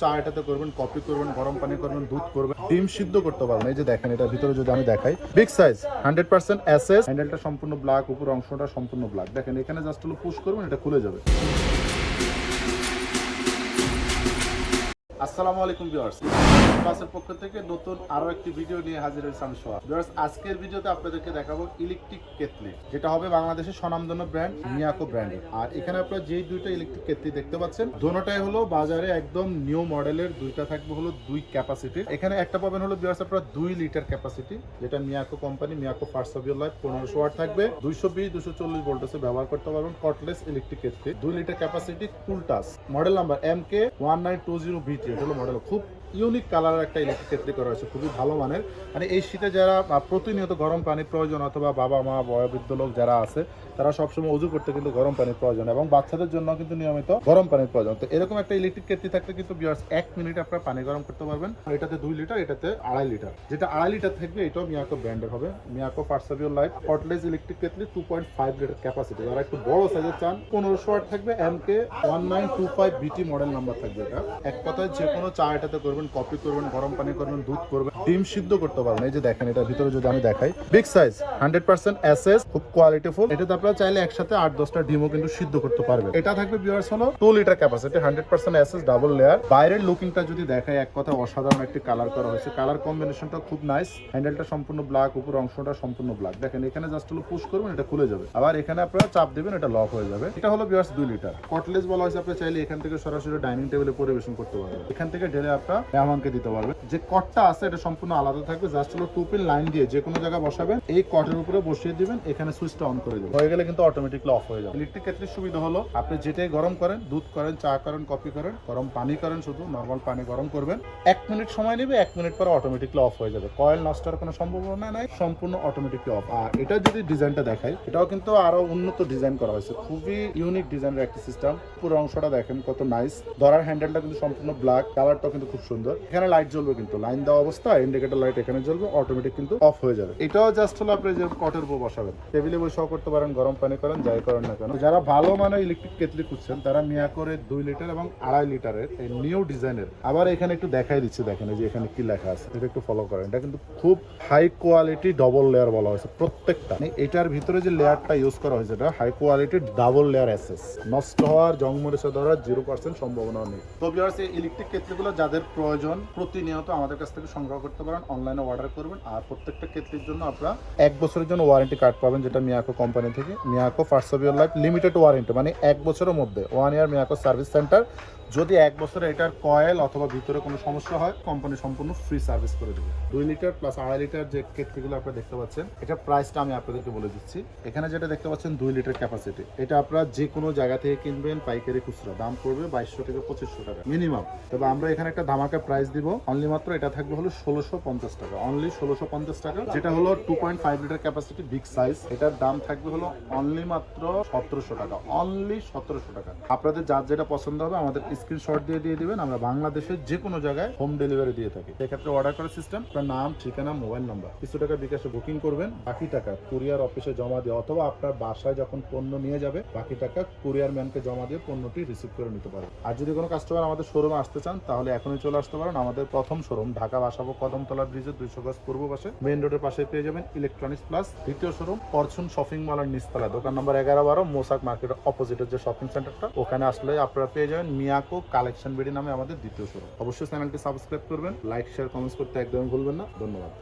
চা এটাতে করবেন, কফি করবেন, গরম পানি করবেন, দুধ করবেন, ডিম সিদ্ধ করতে পারবেন। এই যে দেখেন, এটা ভিতরে যদি আমি দেখাই big size hundred percent S S হ্যান্ডেলটা সম্পূর্ণ ব্ল্যাক উপর অংশটা সম্পূর্ণ ব্ল্যাক দেখেন, এখানে জাস্ট হলো পুশ করবেন, এটা খুলে যাবে। আসসালামু আলাইকুম ভিউয়ার্স। বাসের পক্ষ থেকে নতুন আরও একটি ভিডিও নিয়ে হাজির হয়েছে আমি সোহাগ ভিউয়ার্স, আজকের ভিডিওতে আপনাদেরকে দেখাবো ইলেকট্রিক কেতলি। যেটা হবে বাংলাদেশের স্বনামধন্য ব্র্যান্ড, মিয়াকো ব্র্যান্ডের। আর এখানে আপনারা যেই দুইটা ইলেকট্রিক কেতলি দেখতে পাচ্ছেন দোনোটাই হলো বাজারে একদম নিউ মডেলের, দুইটা থাকবে হলো দুই ক্যাপাসিটি এখানে একটা পাবেন হলো ভিউয়ার্স আপনারা দুই লিটার ক্যাপাসিটি যেটা Miyako company Miyako year life পনেরোশো ওয়াট থাকবে। দুইশো বিশ দুশো চল্লিশ ব্যবহার করতে পারবেন কটলেস ইলেকট্রিক কেতলি। দুই litre capacity full touch model number M K one two zero এটা হলো মডেল খুব ইউনিক কালারের একটা ইলেকট্রিক কেটলি করা হয়েছে, খুবই ভালো মানের। মানে এই শীতে যারা প্রতিনিয়ত গরম পানির প্রয়োজন অথবা বাবা মা, বয়োবৃদ্ধ লোক যারা আছে, তারা সবসময় উজু করতে কিন্তু গরম পানির প্রয়োজন এবং বাচ্চাদের জন্য কিন্তু নিয়মিত গরম পানির প্রয়োজন। তো এরকম একটা ইলেকট্রিক কেটলি থাকলে কিন্তু বিয়ার্স এক মিনিটে আপনারা পানি গরম করতে পারবেন। এটাতে দুই লিটার এটাতে আড়াই লিটার যেটা আড়াই লিটার থাকবে, এটাও মিয়াকো ব্র্যান্ডের হবে। Miyako পার্সাবিওর life cordless electric kettle two point five litre capacity যারা একটু বড় সাইজের চান, পনেরোশো ওয়াট থাকবে M K one nine two five BT model number থাকবে এটা। এক কথায় যে কোনো চা এটাতে করবেন কফি করবেন, গরম পানি করবেন, দুধ করবেন, ডিম সিদ্ধ করতে পারবেন। এই যে দেখেন এটা ভিতরে যদি আমি দেখাই big size hundred percent S S খুব কোয়ালিটিফুল এটাতে আপনারা চাইলে একসাথে আট দশটা ডিমও কিন্তু সিদ্ধ করতে পারবেন। এটা থাকবে বিয়ার্স হলো two litre capacity hundred percent S S double layer বাইরের লুকিংটা যদি দেখাই, এক কথা অসাধারণ একটি কালার করা হয়েছে। কালার কম্বিনেশনটা খুব নাইস হ্যান্ডেলটা সম্পূর্ণ ব্ল্যাক উপর অংশটা সম্পূর্ণ ব্ল্যাক দেখেন, এখানে জাস্ট হলো পুশ করবেন, এটা খুলে যাবে। আবার এখানে আপনারা চাপ দেবেন, এটা লক হয়ে যাবে। এটা হলো বিয়ার্স দুই লিটার কটলেস বলা হয়েছে, আপনি চাইলে এখান থেকে সরাসরি ডাইনিং টেবিলে পরিবেশন করতে পারবেন। এখান থেকে ঢেলে আপনার মেহমানকে দিতে পারবেন যে কটটা আছে, এটা সম্পূর্ণ আলাদা থাকবে। জাস্ট হলো টু পিন লাইন দিয়ে যে কোনো জায়গায় বসাবেন, এই কটের উপরে বসিয়ে দিবেন, এখানে সুইচটা অন করে দেবেন। হয়ে গেলে কিন্তু অটোমেটিকলি অফ হয়ে যাবে। ইলেকট্রিক কেটলির সুবিধা হলো, আপনি যেটাই গরম করেন, দুধ করেন, চা করেন কফি করেন, গরম পানি করেন শুধু নর্মাল পানি গরম করবেন। এক মিনিট সময় নেবে, এক মিনিট পরে অটোমেটিকলি অফ হয়ে যাবে। কয়েল নষ্ট হওয়ার কোনো সম্ভাবনা নাই, সম্পূর্ণ অটোমেটিকলি অফ আর এটা যদি ডিজাইনটা দেখাই, এটাও কিন্তু আরও উন্নত ডিজাইন করা হয়েছে। খুবই ইউনিক ডিজাইনের একটা সিস্টেম পুরো অংশটা দেখেন কত নাইস ধরার হ্যান্ডেলটা কিন্তু সম্পূর্ণ ব্ল্যাক কালারটাও কিন্তু খুব সুন্দর। এখানে লাইট জ্বলবে কিন্তু। লাইন দেওয়া অবস্থা ইন্ডিকেটর লাইট এখানে জ্বলবে অটোমেটিক কিন্তু অফ হয়ে যাবে। এটাও জাস্ট হলো আপনি যে কটের উপর বসাবেন। টেবিলে বসেও করতে পারেন, গরম পানি করেন, যাই করেন না কেন। যারা ভালো মানের ইলেকট্রিক কেতলি খুঁজছেন, তারা মিয়া করে দুই লিটার এবং আড়াই লিটারের এই নিউ ডিজাইনের আবার এখানে একটু দেখাই দিচ্ছে, দেখেন যে এখানে কি লেখা আছে। এটা একটু ফলো করেন। এটা কিন্তু খুব হাই কোয়ালিটি ডবল লেয়ার বলা হয়েছে, প্রত্যেকটা। মানে এটার ভিতরে যে লেয়ারটা ইউজ করা হয়েছে, এটা high quality double layer S S নষ্ট হওয়ার, জং মরিচা ধরার জিরো পার্সেন্ট সম্ভাবনা নেই। তো এই ইলেকট্রিক কেতলিগুলো যাদের প্রয়োজন, প্রতিনিয়ত আমাদের কাছ থেকে সংগ্রহ করতে পারেন অনলাইনে অর্ডার করবেন, আর প্রত্যেকটা ক্ষেত্রের জন্য আপনারা এক বছরের জন্য ওয়ারেন্টি কার্ড পাবেন, যেটা মিয়াকো কোম্পানি থেকে। Miyako first of year life limited warranty মানে এক বছরের মধ্যে one year Miyako service centre যদি এক বছরে এটার কয়েল অথবা ভিতরে কোনো সমস্যা হয় কোম্পানি সম্পূর্ণ ফ্রি সার্ভিস করে দেবে। দুই লিটার প্লাস আড়াই লিটার যে কেটলিগুলো আপনারা দেখতে পাচ্ছেন এটা প্রাইসটা আমি আপনাদেরকে বলে দিচ্ছি। এখানে যেটা দেখতে পাচ্ছেন, দুই লিটার ক্যাপাসিটি এটা আপনারা যে কোনো জায়গা থেকে কিনবেন, পাইকারি খুচরা। দাম পড়বে বাইশশো থেকে পঁচিশশো টাকা মিনিমাম তবে আমরা এখানে একটা ধামাকা প্রাইস দিব। অনলি মাত্র এটা থাকবে হলো ষোলোশো পঞ্চাশ টাকা। অনলি ষোলোশো পঞ্চাশ টাকা, যেটা হলো two point five litre capacity big size এটার দাম থাকবে হলো অনলি মাত্র সতেরোশো টাকা। অনলি সতেরোশো টাকা। আপনাদের যার যেটা পছন্দ হবে, আমাদের স্ক্রিনশট দিয়ে দিয়ে দিবেন, আমরা বাংলাদেশের যে কোনো জায়গায় হোম ডেলিভারি দিয়ে থাকি। সেক্ষেত্রে অর্ডার করার সিস্টেম আপনার নাম, ঠিকানা মোবাইল নাম্বার কিছু টাকা বিকাশে বুকিং করবেন, বাকি টাকা কুরিয়ার অফিসে জমা দিয়ে অথবা আপনার বাসায় যখন পণ্য নিয়ে যাবে, বাকি টাকা কুরিয়ার ম্যানকে জমা দিয়ে পণ্যটি রিসিভ করে নিতে পারবেন। আর যদি কোনো কাস্টমার আমাদের শোরুমে আসতে চান, তাহলে এখনই চলে আসতে পারেন। আমাদের প্রথম শোরুম ঢাকা বাসাবো, কদমতলা ব্রিজের দুইশো গজ পূর্ব পাশে। মেইন রোডের পাশে পেয়ে যাবেন ইলেকট্রনিক্স প্লাস দ্বিতীয় শোরুম ফরচুন শপিং মলের নিচতলা দোকান নম্বর এগারো বারো মোসাক মার্কেটের অপোজিটের যে শপিং সেন্টারটা ওখানে আসলে আপনারা পেয়ে যাবেন মিয়াকো কালেকশন বেডি নামে আমাদের দ্বিতীয় শোরুম অবশ্যই চ্যানেলটি সাবস্ক্রাইব করবেন লাইক শেয়ার কমেন্টস করতে একদমই ভুলবেন না। ধন্যবাদ।